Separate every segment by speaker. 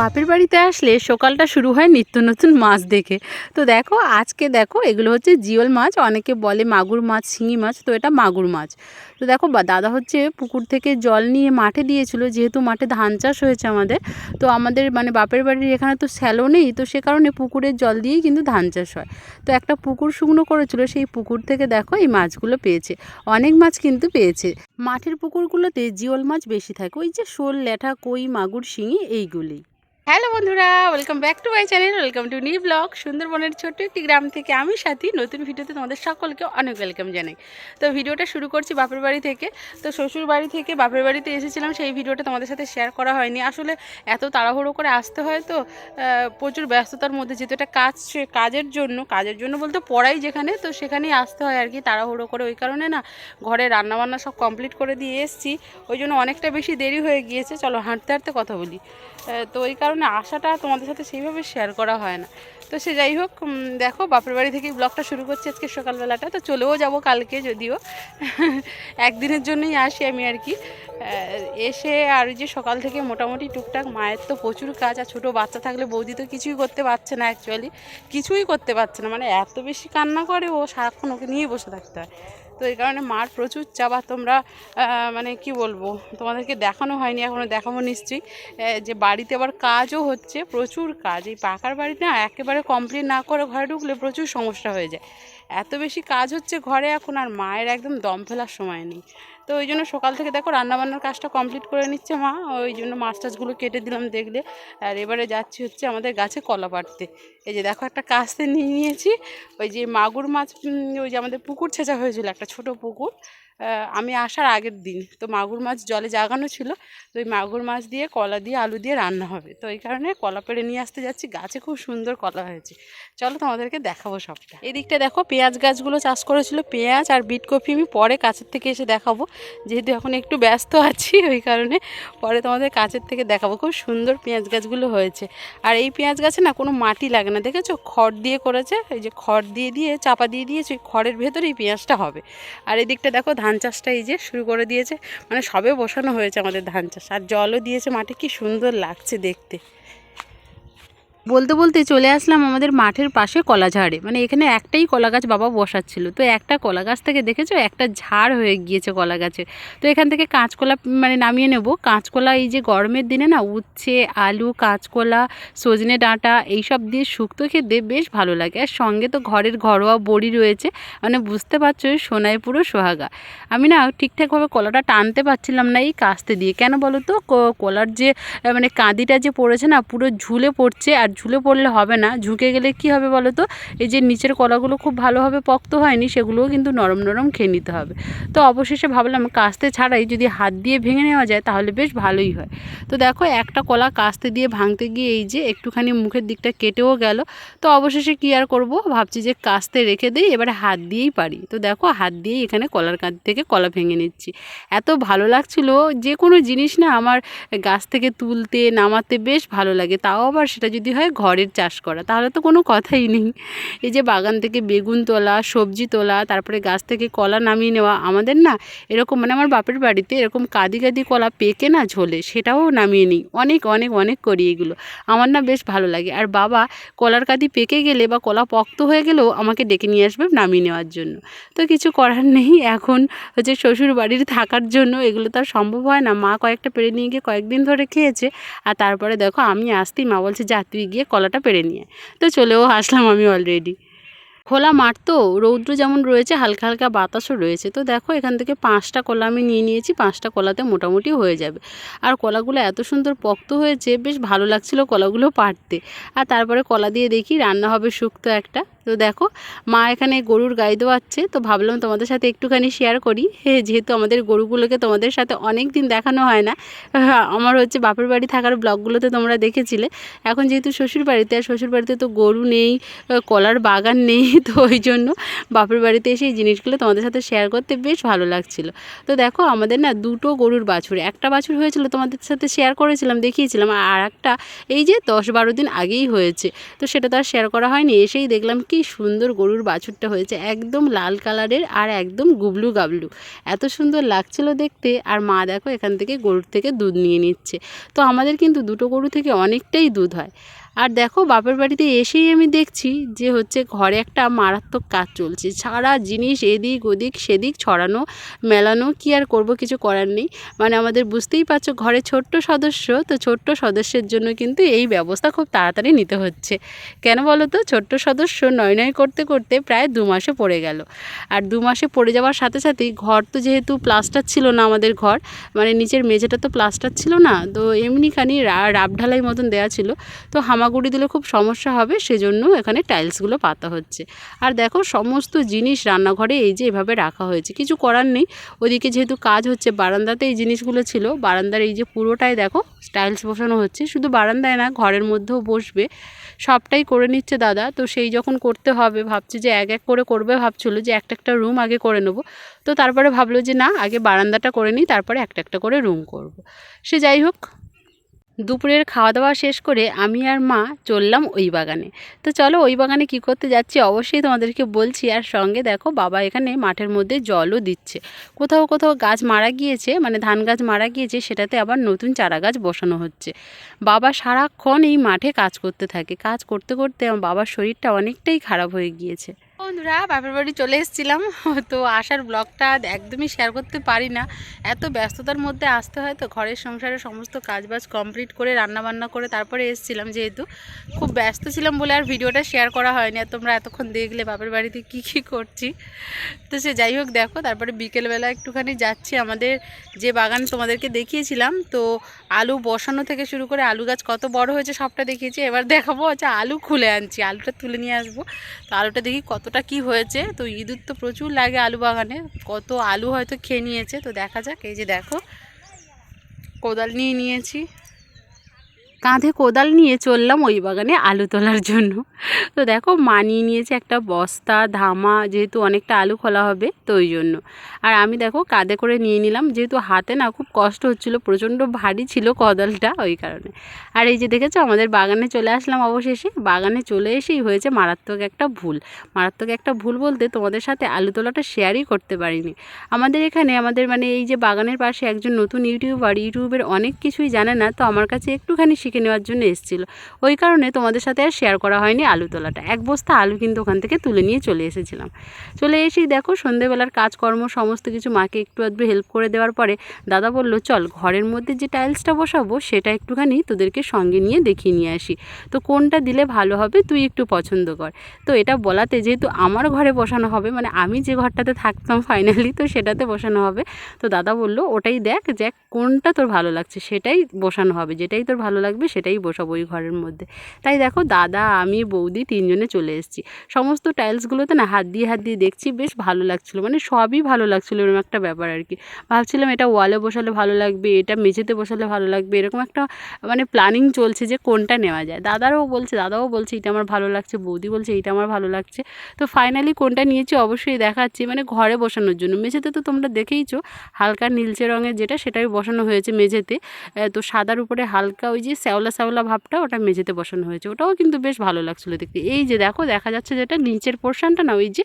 Speaker 1: বাপের বাড়িতে আসলে সকালটা শুরু হয় নিত্য নতুন মাছ দেখে। তো দেখো, আজকে দেখো, এগুলো হচ্ছে জিওল মাছ, অনেকে বলে মাগুর মাছ, শিঙি মাছ, তো এটা মাগুর মাছ। তো দেখো দাদা হচ্ছে পুকুর থেকে জল নিয়ে মাঠে দিয়েছিল, যেহেতু মাঠে ধান চাষ হয়েছে আমাদের। তো আমাদের মানে বাপের বাড়ির এখানে তো স্যালো নেই, তো সে কারণে পুকুরের জল দিয়েই কিন্তু ধান চাষ হয়। তো একটা পুকুর শুকনো করেছিল, সেই পুকুর থেকে দেখো এই মাছগুলো পেয়েছে। অনেক মাছ কিন্তু পেয়েছে। মাঠের পুকুরগুলোতে জিওল মাছ বেশি থাকে, ওই যে শোল ল্যাঠা কই, মাগুর, শিঙি এইগুলি। হ্যালো বন্ধুরা welcome back to my channel welcome to new blog সুন্দরবনের ছোট্ট একটি গ্রাম থেকে আমি সাথী, নতুন ভিডিওতে তোমাদের সকলকে অনেক ওয়েলকাম জানাই। তো ভিডিওটা শুরু করছি বাপের বাড়ি থেকে। তো শ্বশুর বাড়ি থেকে বাপের বাড়িতে এসেছিলাম, সেই ভিডিওটা তোমাদের সাথে শেয়ার করা হয়নি। আসলে এত তাড়াহুড়ো করে আসতে হয় তো প্রচুর ব্যস্ততার মধ্যে, যেহেতু একটা কাজ কাজের জন্য কাজের জন্য বলতে পড়াই যেখানে, তো সেখানেই আসতে হয় আর কি তাড়াহুড়ো করে। ওই কারণে না, ঘরে রান্নাবান্না সব কমপ্লিট করে দিয়ে এসেছি। ওই জন্য অনেকটা বেশি দেরি হয়ে গিয়েছে। চলো হাঁটতে হাঁটতে কথা বলি। তো ওই কারণে আসাটা তোমাদের সাথে সেইভাবে শেয়ার করা হয় না। তো সে যাই হোক দেখো, বাপের বাড়ি থেকে ব্লগটা শুরু করছি আজকে সকালবেলাটা। তো চলেও যাব কালকে যদিও। একদিনের জন্যই আসি আমি আর কি। এসে আর যে সকাল থেকে মোটামুটি টুকটাক মায়ের তো প্রচুর কাজ, আর ছোটো বাচ্চা থাকলে বৌদি তো কিছুই করতে পারছে না অ্যাকচুয়ালি কিছুই করতে পারছে না মানে এত বেশি কান্না করে ও সারাক্ষণ ওকে নিয়ে বসে থাকতে হয়। তো এই কারণে মার প্রচুর আর তোমরা মানে কি বলব, তোমাদেরকে দেখানো হয়নি এখনও দেখাবো নিশ্চয়ই। যে বাড়িতে আবার কাজও হচ্ছে, প্রচুর কাজ। এই পাকার বাড়িতে না একেবারে কমপ্লিট না করে ঘরে ঢুকলে প্রচুর সমস্যা হয়ে যায়। এত বেশি কাজ হচ্ছে ঘরে এখন আর মায়ের একদম দম ফেলার সময় নেই। তো ওই জন্য সকাল থেকে দেখো রান্নাবান্নার কাজটা কমপ্লিট করে নিচ্ছে মা। ওই জন্য মাছ টাছগুলো কেটে দিলাম দেখলে। আর এবারে যাচ্ছি হচ্ছে আমাদের গাছে কলা পাড়তে এই যে দেখো একটা কাস্তে নিয়ে নিয়েছি। ওই যে মাগুর মাছ ওই যে আমাদের পুকুর ছেঁচা হয়েছিল, একটা ছোট পুকুর। আমি আসার আগের দিন। তো মাগুর মাছ জলে জাগানো ছিল, তো ওই মাগুর মাছ দিয়ে, কলা দিয়ে, আলু দিয়ে রান্না হবে। তো এই কারণে কলা পেড়ে নিয়ে আসতে যাচ্ছি। গাছে খুব সুন্দর কলা হয়েছে। চলো তোমাদেরকে দেখাবো সবটা। এদিকটা দেখো, পেঁয়াজ গাছগুলো চাষ করেছিল। পেঁয়াজ আর বিট কপি আমি পরে কাছের থেকে এসে দেখাবো। যেহেতু এখন একটু ব্যস্ত আছি, ওই কারণে পরে তোমাদের কাছের থেকে দেখাবো। খুব সুন্দর পেঁয়াজ গাছগুলো হয়েছে। আর এই পেঁয়াজ গাছে না কোনো মাটি লাগে না, দেখেছ? খড় দিয়ে করেছে, এই যে খড় দিয়ে দিয়ে, চাপা দিয়ে দিয়েছে খড়ের ভেতরেই পেঁয়াজটা হবে। আর এদিকটা দেখো, ধান চাষটা এই যে শুরু করে দিয়েছে। মানে সবে বসানো হয়েছে আমাদের ধান চাষ। আর জলও দিয়েছে মাটি কি সুন্দর লাগছে দেখতে। বলতে বলতে চলে আসলাম আমাদের মাঠের পাশে কলা ঝাড়ে মানে এখানে একটাই কলা গাছ বাবা বসাচ্ছিল। তো একটা কলা গাছ থেকে দেখেছ? একটা ঝাড় হয়ে গিয়েছে কলা গাছের তো এখান থেকে কাঁচকলা মানে নামিয়ে নেব। কাঁচকলা এই যে গরমের দিনে না, উচ্ছে, আলু, কাঁচকলা, সজনে ডাঁটা এইসব দিয়ে শুক্তো খেতে বেশ ভালো লাগে। আর সঙ্গে তো ঘরের ঘরোয়া বড়ি রয়েছে। মানে বুঝতে পারছ সোনায় পুরো সোহাগা। আমি না ঠিকঠাকভাবে কলাটা টানতে পারছিলাম না এই কাস্তে দিয়ে। কেন বলো তো? কলার যে মানে কাঁদিটা যে পড়েছে না, পুরো ঝুলে পড়ছে। আর ঝুলে পড়লে হবে না, ঝুঁকে গেলে কি হবে বলো তো এই যে নিচের কলাগুলো খুব ভালোভাবে পক্ত হয়নি, সেগুলোও কিন্তু নরম নরম খেয়ে নিতে হবে। তো অবশেষে ভাবলাম কাস্তে ছাড়াই যদি হাত দিয়ে ভেঙে নেওয়া যায় তাহলে বেশ ভালোই হয়। তো দেখো একটা কলা কাস্তে দিয়ে ভাঙতে গিয়ে এই যে একটুখানি মুখের দিকটা কেটেও গেল। তো অবশেষে কী আর করব? ভাবছি যে কাস্তে রেখে দিই, এবারে হাত দিয়েই পারি। তো দেখো হাত দিয়েই এখানে কলার কাঁধ থেকে কলা ভেঙে নিচ্ছি। এত ভালো লাগছিল, যে কোনো জিনিস না আমার গাছ থেকে তুলতে, নামাতে বেশ ভালো লাগে। তাও আবার সেটা যদি হয় ঘরের চাষ করা। তাহলে তো কোনো কথাই নেই। এই যে বাগান থেকে বেগুন তোলা, সবজি তোলা, তারপরে গাছ থেকে কলা নামিয়ে নেওয়া, আমাদের না এরকম মানে আমার বাপের বাড়িতে এরকম কাদি কাদি কলা পেকে না ঝোলে, সেটাও নামিয়ে নিই। অনেক অনেক অনেক করি এগুলো। আমার না বেশ ভালো লাগে। আর বাবা কলার কাদি পেকে গেলে বা কলা পক্ত হয়ে গেলেও আমাকে ডেকে নিয়ে আসবে নামিয়ে নেওয়ার জন্য। তো কিছু করার নেই। এখন হচ্ছে শ্বশুর বাড়ির থাকার জন্য এগুলো তো আর সম্ভব হয় না। মা কয়েকটা পেরে নিয়ে গিয়ে কয়েকদিন ধরে খেয়েছে। আর তারপরে দেখো আমি আসতেই মা বলছে, যা তুই গিয়ে কলাটা পেরে নিয়ে তো চলেও আসলাম আমি অলরেডি খোলা মাঠ তো, রৌদ্র যেমন রয়েছে, হালকা হালকা বাতাসও রয়েছে। তো দেখো, এখান থেকে পাঁচটা কলা আমি নিয়ে নিয়েছি, পাঁচটা কলাতে মোটামুটি হয়ে যাবে। আর কলাগুলো এত সুন্দর পক্ত হয়েছে, বেশ ভালো লাগছিল কলাগুলো পাড়তে। আর তারপরে কলা দিয়ে দেখি, রান্না হবে শুক্তো একটা। তো দেখো, মা এখানে গরুর গাই দোয়াচ্ছে, তো ভাবলাম তোমাদের সাথে একটুখানি শেয়ার করি। যেহেতু আমাদের গরুগুলোকে তোমাদের সাথে অনেক দিন দেখানো হয় না, আমার হচ্ছে বাপের বাড়ি থাকার ব্লগগুলোতে তোমরা দেখেছিলে। এখন যেহেতু শ্বশুর বাড়িতে, আর শ্বশুর বাড়িতে তো গরু নেই কলার বাগান নেই, তো ওই জন্য বাপের বাড়িতে এসে এই জিনিসগুলো তোমাদের সাথে শেয়ার করতে বেশ ভালো লাগছিল। তো দেখো, আমাদের না দুটো গরুর বাছুর, একটা বাছুর হয়েছিল তোমাদের সাথে শেয়ার করেছিলাম, দেখিয়েছিলাম, আর একটা এই যে দশ বারো দিন আগেই হয়েছে, তো সেটা তো আর শেয়ার করা হয়নি, এসেই দেখলাম কি সুন্দর গরুর বাছুরটা হয়েছে, একদম লাল কালারের আর একদম গুবলু গাবলু। এত সুন্দর লাগছিল দেখতে আর মা দেখো এখান থেকে গরুর থেকে দুধ নিয়ে নিচ্ছে। তো আমাদের কিন্তু দুটো গরু থেকে অনেকটাই দুধ হয়। আর দেখো বাপের বাড়িতে এসেই আমি দেখছি যে হচ্ছে ঘরে একটা মারাত্মক কাজ চলছে। সারা জিনিস এদিক ওদিক সেদিক ছড়ানো, মেলানো, কি আর করব কিছু করার নেই। মানে আমাদের বুঝতেই পারছ ঘরে ছোট্ট সদস্য, তো ছোট্ট সদস্যের জন্য কিন্তু এই ব্যবস্থা খুব তাড়াতাড়ি নিতে হচ্ছে। কেন বলো তো? ছোট্ট সদস্য নয় নয় করতে করতে প্রায় দু মাসে পড়ে গেল। আর দু মাসে পড়ে যাওয়ার সাথে সাথেই ঘর তো যেহেতু প্লাস্টার ছিল না আমাদের ঘর মানে নিচের মেঝেটা তো প্লাস্টার ছিল না, তো এমনিখানি রাব ঢালাই মতন দেওয়া ছিল। তো হামাগুড়ি দিলে খুব সমস্যা হবে, সেজন্য এখানে টাইলসগুলো পাতা হচ্ছে। আর দেখো সমস্ত জিনিস রান্নাঘরে এই যে এভাবে রাখা হয়েছে, কিছু করার নেই। ওদিকে যেহেতু কাজ হচ্ছে, বারান্দাতে এই জিনিসগুলো ছিল। বারান্দার এই যে পুরোটাই দেখো টাইলস বসানো হচ্ছে। শুধু বারান্দায় না, ঘরের মধ্যেও বসবে। সবটাই করে নিচ্ছে দাদা। তো সেই যখন করতে হবে, ভাবছে যে এক এক করে করবে, ভাবছিল যে একটা একটা রুম আগে করে নেব। তো তারপরে ভাবলো যে না, আগে বারান্দাটা করে নিই, তারপরে একটা একটা করে রুম করব। সে যাই হোক দুপুরের খাওয়া দাওয়া শেষ করে আমি আর মা চললাম ওই বাগানে। তো চলো ওই বাগানে কি করতে যাচ্ছি অবশ্যই তোমাদেরকে বলছি। আর সঙ্গে দেখো বাবা এখানে মাঠের মধ্যে জলও দিচ্ছে। কোথাও কোথাও গাছ মারা গিয়েছে মানে ধান গাছ মারা গিয়েছে, সেটাতে আবার নতুন চারা গাছ বসানো হচ্ছে। বাবা সারাক্ষণ এই মাঠে কাজ করতে থাকে। কাজ করতে করতে আমার বাবার শরীরটা অনেকটাই খারাপ হয়ে গিয়েছে। বন্ধুরা, বাপের বাড়ি চলে এসেছিলাম। তো আসার ব্লগটা একদমই শেয়ার করতে পারি না। এত ব্যস্ততার মধ্যে আসতে হয় তো ঘরের সংসারে সমস্ত কাজবাজ কমপ্লিট করে রান্না বান্না করে তারপরে এসেছিলাম যেহেতু। খুব ব্যস্ত ছিলাম বলে আর ভিডিওটা শেয়ার করা হয়নি। আর তোমরা এতক্ষণ দেখলে বাপের বাড়িতে কি কি করছি। তো সে যাই হোক, দেখো, তারপরে বিকেলবেলা একটুখানি যাচ্ছি আমাদের যে বাগান তোমাদেরকে দেখিয়েছিলাম। তো আলু বসানো থেকে শুরু করে আলু গাছ কত বড় হয়েছে সবটা দেখিয়েছি। এবার দেখাবো আচ্ছা আলু খুলে আনছি। আলুটা তুলে নিয়ে আসব। তো আলুটা দেখি কতটা কি হয়েছে? তো ইঁদুর তো প্রচুর লাগে আলু বাগানে। কত আলু হয়তো খেয়ে নিয়েছে। তো দেখা যাক, এই যে দেখো, কোদাল নিয়ে নিয়েছি। কাঁধে কোদাল নিয়ে চললাম ওই বাগানে আলু তোলার জন্য। তো দেখো মানিয়ে নিয়েছে একটা বস্তা, ধামা, যেহেতু অনেকটা আলু খোলা হবে, তো ওই জন্য। আর আমি দেখো কাঁধে করে নিয়ে নিলাম, যেহেতু হাতে না খুব কষ্ট হচ্ছিল, প্রচণ্ড ভারী ছিল কোদালটা ওই কারণে। আর এই যে দেখেছ, আমাদের বাগানে চলে আসলাম অবশেষে। বাগানে চলে এসেই হয়েছে মারাত্মক একটা ভুল। মারাত্মক একটা ভুল বলতে তোমাদের সাথে আলু তোলাটা শেয়ারই করতে পারিনি। আমাদের এখানে, আমাদের মানে এই যে বাগানের পাশে একজন নতুন ইউটিউবার, ইউটিউবের অনেক কিছুই জানে না, তো আমার কাছে একটুখানি শিখে নেওয়ার জন্য এসেছিল। ওই কারণে তোমাদের সাথে আর শেয়ার করা হয়নি আলু তোলাটা। এক বস্তা আলু কিন্তু ওখান থেকে তুলে নিয়ে চলে এসেছিলাম। চলে এসেই দেখো সন্ধেবেলার কাজকর্ম, সমস্ত কিছু মাকে একটু আধটু হেল্প করে দেওয়ার পরে দাদা বলল, চল ঘরের মধ্যে যে টাইলসটা বসাবো, সেটা একটুখানি তোদেরকে সঙ্গে নিয়ে দেখিয়ে নিয়ে আসি। তো কোনটা দিলে ভালো হবে তুই একটু পছন্দ কর। তো এটা বলাতে যেহেতু আমার ঘরে বসানো হবে মানে আমি যে ঘরটাতে থাকতাম ফাইনালি তো সেটাতে বসানো হবে। তো দাদা বলল, ওটাই দেখ যে কোনটা তোর ভালো লাগছে, সেটাই বসানো হবে, যেটাই তোর ভালো লাগবে সেটাই বসাবো ওই ঘরের মধ্যে। তাই দেখো দাদা, আমি, বৌদি তিনজনে চলে এসেছি। সমস্ত টাইলসগুলোতে না হাত দিয়ে হাত দিয়ে দেখছি, বেশ ভালো লাগছিল। মানে সবই ভালো লাগছিল, এরকম একটা ব্যাপার আর কি। ভাবছিলাম এটা ওয়ালে বসালে ভালো লাগবে, এটা মেঝেতে বসালে ভালো লাগবে, এরকম একটা মানে প্ল্যানিং চলছে যে কোনটা নেওয়া যায়। দাদারও বলছে, দাদাও বলছে, এটা আমার ভালো লাগছে। বৌদি বলছে, এইটা আমার ভালো লাগছে। তো ফাইনালি কোনটা নিয়েছি অবশ্যই দেখাচ্ছি মানে ঘরে বসানোর জন্য। মেঝেতে তো তোমরা দেখেইছো, হালকা নীলচে রঙের যেটা, সেটাই বসানো হয়েছে মেঝেতে। তো সাদার উপরে হালকা ওই যে শ্যাওলা শ্যাওলা ভাবটা ওটা মেঝেতে বসানো হয়েছে। ওটাও কিন্তু বেশ ভালো লাগছিল দেখতে। এই যে দেখো, দেখা যাচ্ছে যেটা নিচের পোর্শনটা না, ওই যে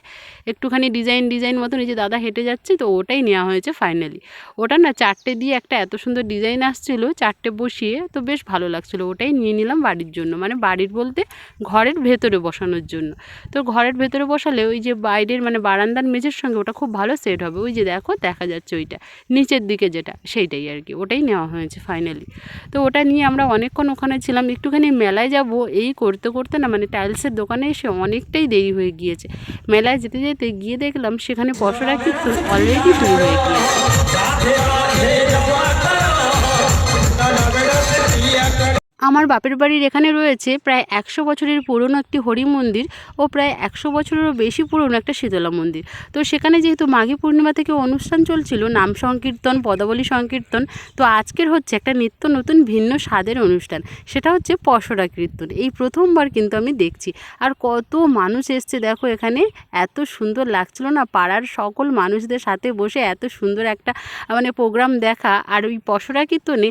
Speaker 1: একটুখানি ডিজাইন ডিজাইন মতন এই যে দাদা হেঁটে যাচ্ছে, তো ওটাই নেওয়া হয়েছে ফাইনালি ওটা না চারটে দিয়ে একটা এত সুন্দর ডিজাইন আসছিল, চারটে বসিয়ে তো বেশ ভালো লাগছিল। ওটাই নিয়ে নিলাম বাড়ির জন্য মানে বাড়ির বলতে ঘরের ভেতরে বসানোর জন্য। তো ঘরের ভেতরে বসালে ওই যে বাইরের মানে বারান্দার মেঝের সঙ্গে ওটা খুব ভালো সেট হবে। ওই যে দেখো, দেখা যাচ্ছে ওইটা। নিচের দিকে যেটা, সেইটাই আর কি। ওটাই নেওয়া হয়েছে ফাইনালি তো ওটা নিয়ে আমরা অনেকক্ষণ ওখানে ছিলাম, একটুখানি মেলায় যাব। এই করতে করতে না মানে টাইলসের দোকানে এসে অনেকটাই দেরি হয়ে গিয়েছে। মেলায় যেতে যেতে গিয়ে দেখলাম সেখানে পশরা কিন্তু অলরেডি শুরু হয়ে গিয়েছে। আমার বাপের বাড়ির এখানে রয়েছে প্রায় একশো বছরের পুরনো একটি হরি মন্দির ও প্রায় একশো বছরেরও বেশি পুরনো একটা শীতলা মন্দির। তো সেখানে যেহেতু মাঘী পূর্ণিমা থেকে অনুষ্ঠান চলছিল, নাম সংকীর্তন, পদাবলী সংকীর্তন, তো আজকের হচ্ছে একটা নিত্য নতুন ভিন্ন স্বাদের অনুষ্ঠান। সেটা হচ্ছে পশরা কীর্তন। এই প্রথমবার কিন্তু আমি দেখছি। আর কত মানুষ এসছে দেখো এখানে। এত সুন্দর লাগছিল না পাড়ার সকল মানুষদের সাথে বসে এত সুন্দর একটা মানে প্রোগ্রাম দেখা। আর ওই পশরা কীর্তনে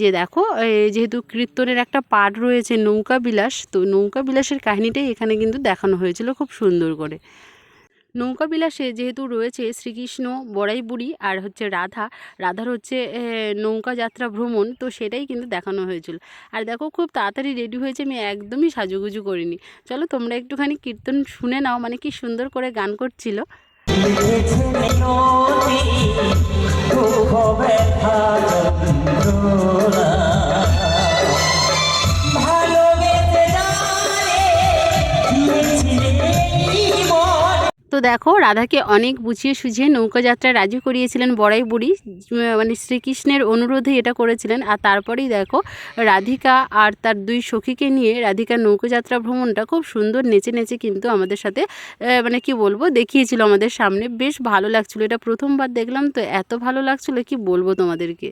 Speaker 1: যে দেখো যেহেতু কীর্তন কীর্তনের একটা পাঠ রয়েছে নৌকা বিলাস। তো নৌকা বিলাসের কাহিনীটাই এখানে কিন্তু দেখানো হয়েছিল খুব সুন্দর করে। নৌকা বিলাসে যেহেতু রয়েছে শ্রীকৃষ্ণ বড়াই বুড়ি আর হচ্ছে রাধা। রাধার হচ্ছে নৌকা যাত্রা ভ্রমণ, তো সেটাই কিন্তু দেখানো হয়েছিল। আর দেখো খুব তাড়াতাড়ি রেডি হয়েছে, আমি একদমই সাজুগুজু করিনি। চলো তোমরা একটুখানি কীর্তন শুনে নাও মানে কি সুন্দর করে গান করছিল।
Speaker 2: দেখো,
Speaker 1: রাধাকে অনেক বুঝিয়ে সুঝিয়ে নৌকা যাত্রায় রাজি করিয়েছিলেন বড়াই বুড়ি। মানে শ্রীকৃষ্ণের অনুরোধে এটা করেছিলেন। আর তারপরেই দেখো, রাধিকা আর তার দুই সখীকে নিয়ে রাধিকার নৌকোযাত্রা ভ্রমণটা খুব সুন্দর নেচে নেচে কিন্তু আমাদের সাথে মানে কি বলব, দেখিয়েছিল আমাদের সামনে। বেশ ভালো লাগছিল। এটা প্রথমবার দেখলাম, তো এত ভালো লাগছিল, কি বলব তোমাদেরকে?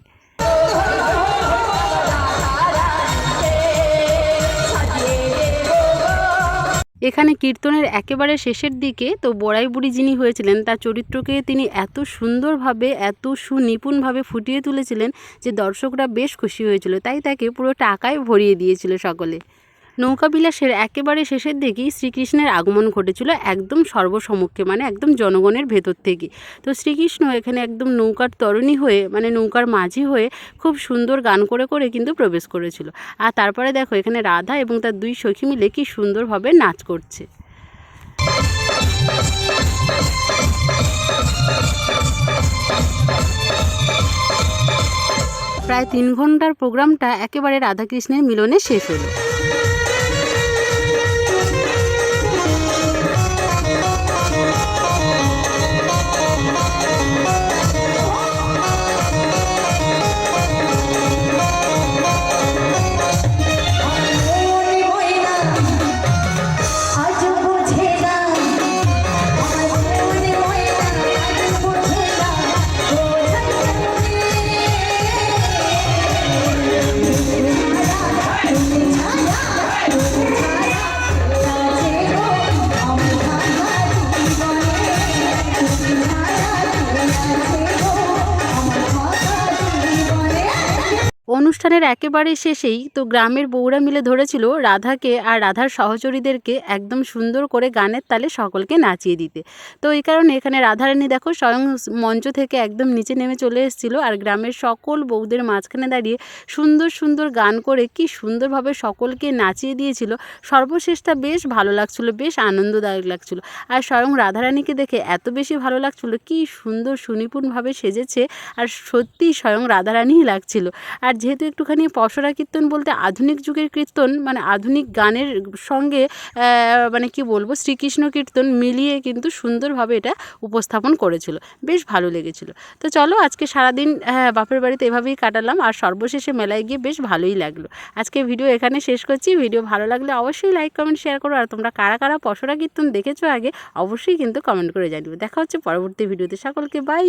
Speaker 1: এখানে কীর্তনের একেবারে শেষের দিকে তো বড়াই বুড়ি যিনি হয়েছিলেন, তার চরিত্রকে তিনি এত সুন্দরভাবে, এত সুনিপুণভাবে ফুটিয়ে তুলেছিলেন যে দর্শকরা বেশ খুশি হয়েছিল। তাই তাকে পুরো টাকায় ভরিয়ে দিয়েছিল সকলে। নৌকা বিলাসের একেবারে শেষের দিকেই শ্রীকৃষ্ণের আগমন ঘটেছিল একদম সর্বসমক্ষে মানে একদম জনগণের ভেতর থেকে। তো শ্রীকৃষ্ণ এখানে একদম নৌকার তরণী হয়ে মানে নৌকার মাঝি হয়ে খুব সুন্দর গান করে করে কিন্তু প্রবেশ করেছিল। আর তারপরে দেখো এখানে রাধা এবং তার দুই সখী মিলে কি সুন্দরভাবে নাচ করছে। প্রায় তিন ঘণ্টার প্রোগ্রামটা একেবারে রাধাকৃষ্ণের মিলনে শেষ হলো। অনুষ্ঠানের একেবারে শেষেই তো গ্রামের বউরা মিলে ধরেছিল রাধাকে আর রাধার সহচরীদেরকে একদম সুন্দর করে গানের তালে সকলকে নাচিয়ে দিতে। তো এই কারণে এখানে রাধারানী দেখো স্বয়ং মঞ্চ থেকে একদম নিচে নেমে চলে এসেছিল আর গ্রামের সকল বউদের মাঝখানে দাঁড়িয়ে সুন্দর সুন্দর গান করে কি সুন্দরভাবে সকলকে নাচিয়ে দিয়েছিল। সর্বশেষটা বেশ ভালো লাগছিল, বেশ আনন্দদায়ক লাগছিল। আর স্বয়ং রাধারানীকে দেখে এত বেশি ভালো লাগছিল, কি সুন্দর সুনিপুণভাবে সেজেছে আর সত্যি স্বয়ং রাধারানীই লাগছিল। আর যেহেতু একটুখানি পসরা কীর্তন বলতে আধুনিক যুগের কীর্তন মানে আধুনিক গানের সঙ্গে মানে কি বলব শ্রীকৃষ্ণ কীর্তন মিলিয়ে কিন্তু সুন্দরভাবে এটা উপস্থাপন করেছিল। বেশ ভালো লেগেছিল। তো চলো আজকে সারাদিন আহ, বাপের বাড়িতে এভাবেই কাটালাম আর সর্বশেষে মেলায় গিয়ে বেশ ভালোই লাগল। আজকে ভিডিও এখানে শেষ করছি। ভিডিও ভালো লাগলে অবশ্যই লাইক কমেন্ট শেয়ার করো। আর তোমরা কারা কারা পসরা কীর্তন দেখেছ আগে অবশ্যই কিন্তু কমেন্ট করে জানিও। দেখা হচ্ছে পরবর্তী ভিডিওতে। সকলকে বাই!